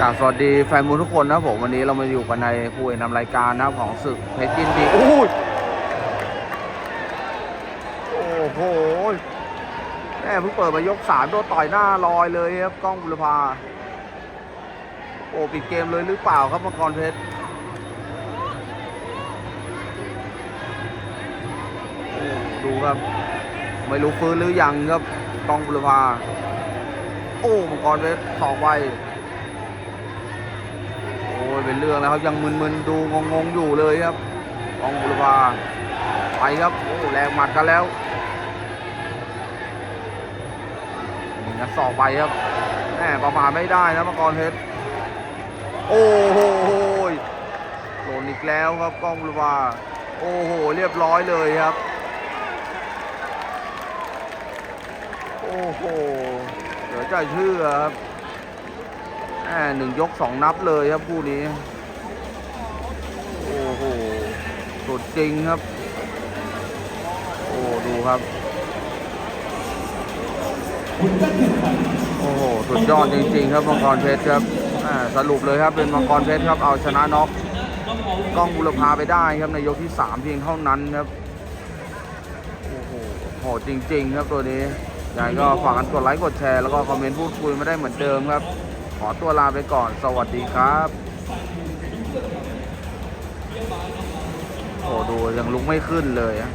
กราบสวัสดีแฟนมวยทุกคนนะครับผมวันนี้เรามาอยู่กันในผู้นำรายการนะครับของศึกเพชรยินดีโอ้ยโอ้โหแม่เพิ่งเปิดมายกสามโดนต่อยหน้าลอยเลยครับกล้องบุรพาโอ้ปิดเกมเลยหรือเปล่าครับมังกรเพชรโอ้ดูครับ ไม่รู้ฟื้นหรือยังครับกล้องบุรพาโอ้มังกรเพชรสองไวโอ้ย เป็นเรื่องแล้วครับยังมึนๆดูงงๆอยู่เลยครับกองบุรพาไปครับโอ้แรงหมัดกันแล้วนี่นะสอบไปครับแหมประมาทไม่ได้นะมังกรเพชรโอ้โหหล่นอีกแล้วครับกองบุรพาโอ้โหเรียบร้อยเลยครับ โอ้โหเดี๋ยวจะเชื่อครับ หม่หนึ่งยกสองนับเลยครับคู่นี้ โอ้โหสุดจริงครับ โอ้ดูครับ โอ้โหสุดยอดจริง ๆ ครับมังกรเพชรครับอ่าสรุปเลยครับเป็นมังกรเพชรครับเอาชนะน็อกกล้องบุรพาไปได้ครับในยกที่สามเพียงเท่านั้นครับโอ้โหโหจริง ๆ ครับตัวนี้ยังไงก็ฝากกันกดไลค์กดแชร์แล้วก็คอมเมนต์พูดคุยมาได้เหมือนเดิมครับ ขอตัวลาไปก่อน สวัสดีครับ โอ้ดูยังลุกไม่ขึ้นเลยอะ